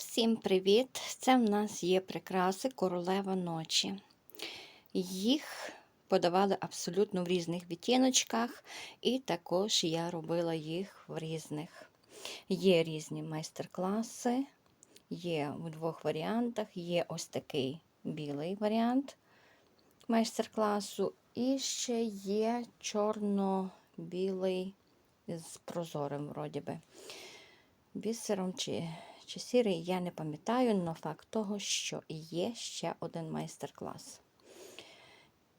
Всім привіт! Це в нас є прикраси королева ночі. Їх подавали абсолютно в різних відтіночках, і також я робила їх в різних. Є різні майстер-класи, є в двох варіантах. Є ось такий білий варіант майстер-класу, і ще є чорно-білий з прозорим, вроді би. Бісером чи чи сірий, я не пам'ятаю, але факт того, що є ще один майстер-клас.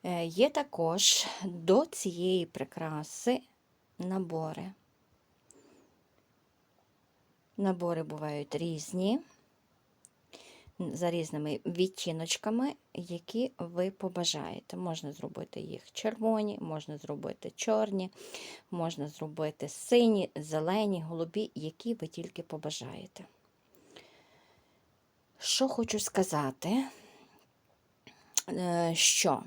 Е, Є також до цієї прикраси набори. Набори бувають різні, за різними відтіночками, які ви побажаєте. Можна зробити їх червоні, можна зробити чорні, можна зробити сині, зелені, голубі, які ви тільки побажаєте. Що хочу сказати, е, що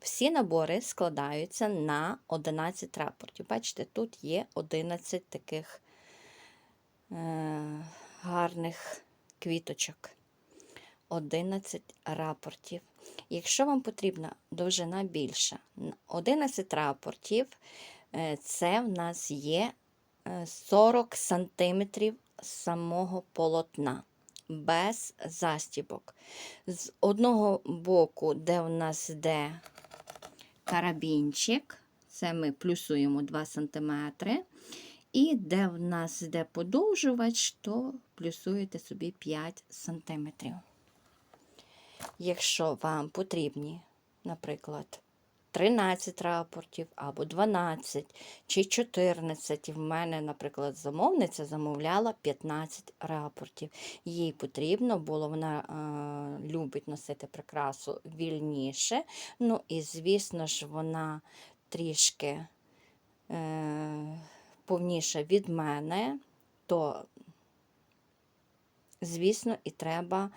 всі набори складаються на 11 рапортів. Бачите, тут є 11 таких е, гарних квіточок. 11 рапортів. Якщо вам потрібна довжина більша, 11 рапортів е, це в нас є 40 см самого полотна без застібок. З одного боку, де в нас йде карабінчик, це ми плюсуємо 2 см. І де в нас йде подовжувач, то плюсуєте собі 5 см. Якщо вам потрібні, наприклад, 13 рапортів або 12 чи 14. І В мене, наприклад, замовниця замовляла 15 рапортів. Їй потрібно було, вона е, любить носити прикрасу вільніше. Ну і, звісно ж, вона трішки е, повніша від мене, то, звісно, і треба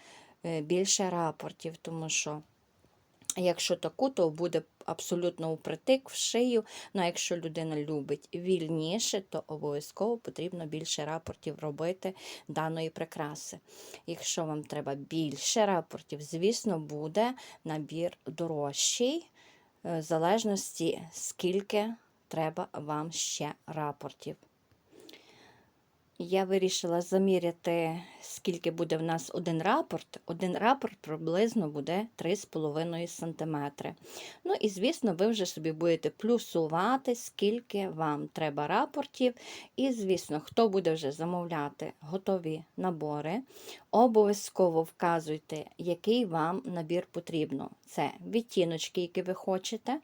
е, більше рапортів, тому що. Якщо таку, то буде абсолютно упритик в шию. Ну а якщо людина любить вільніше, то обов'язково потрібно більше рапортів робити даної прикраси. Якщо вам треба більше рапортів, звісно, буде набір дорожчий, е, в залежності, скільки треба вам ще рапортів. Я вирішила заміряти, скільки буде в нас один рапорт. Один рапорт приблизно буде 3,5 см. Ну і, звісно, ви вже собі будете плюсувати, скільки вам треба рапортів. І, звісно, хто буде вже замовляти готові набори, обов'язково вказуйте, який вам набір потрібно. Це відтіночки, які ви хочете,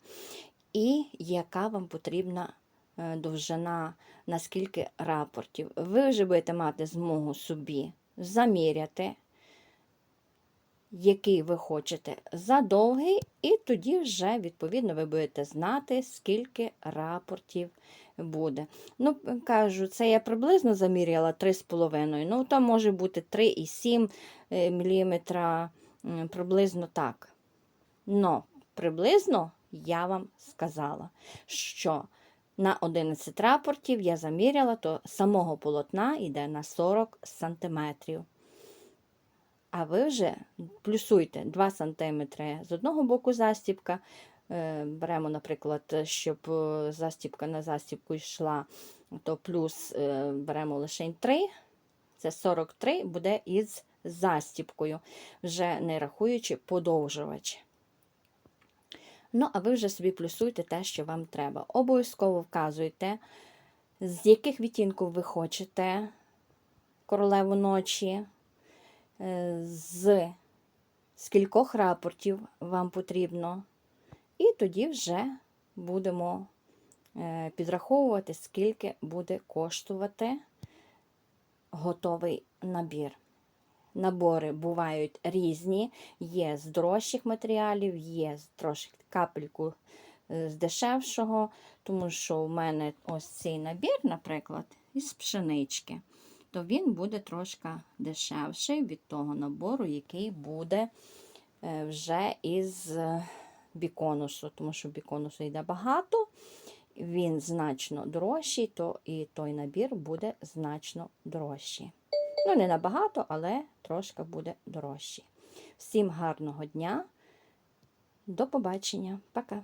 і яка вам потрібна Е, довжина, наскільки рапортів. Ви вже будете мати змогу собі заміряти, який ви хочете за довгий, і тоді вже, відповідно, ви будете знати, скільки рапортів буде. Ну, кажу, це я приблизно заміряла 3,5. Ну, то може бути 3,7 е, мм, приблизно так. Но приблизно я вам сказала, що на 11 рапортів я заміряла, то самого полотна йде на 40 см. А ви вже плюсуйте 2 см з одного боку застібка. Е, беремо, наприклад, щоб е, застібка на застібку йшла, то плюс е, беремо лише 3, це 43 буде із застібкою, вже не рахуючи подовжувач. Ну, а ви вже собі плюсуйте те, що вам треба. Обов'язково вказуйте, з яких відтінків ви хочете королеву ночі, е, з скількох рапортів вам потрібно. І тоді вже будемо е, підраховувати, скільки буде коштувати готовий набір. Набори бувають різні, є з дорожчих матеріалів, є з трошки капельку е, з дешевшого, тому що в мене ось цей набір, наприклад, із пшенички, то він буде трошки дешевший від того набору, який буде е, вже із біконусу, тому що біконусу йде багато, він значно дорожчий, то і той набір буде значно дорожчий. Ну, не набагато, але трошки буде дорожче. Всім гарного дня. До побачення. Пока.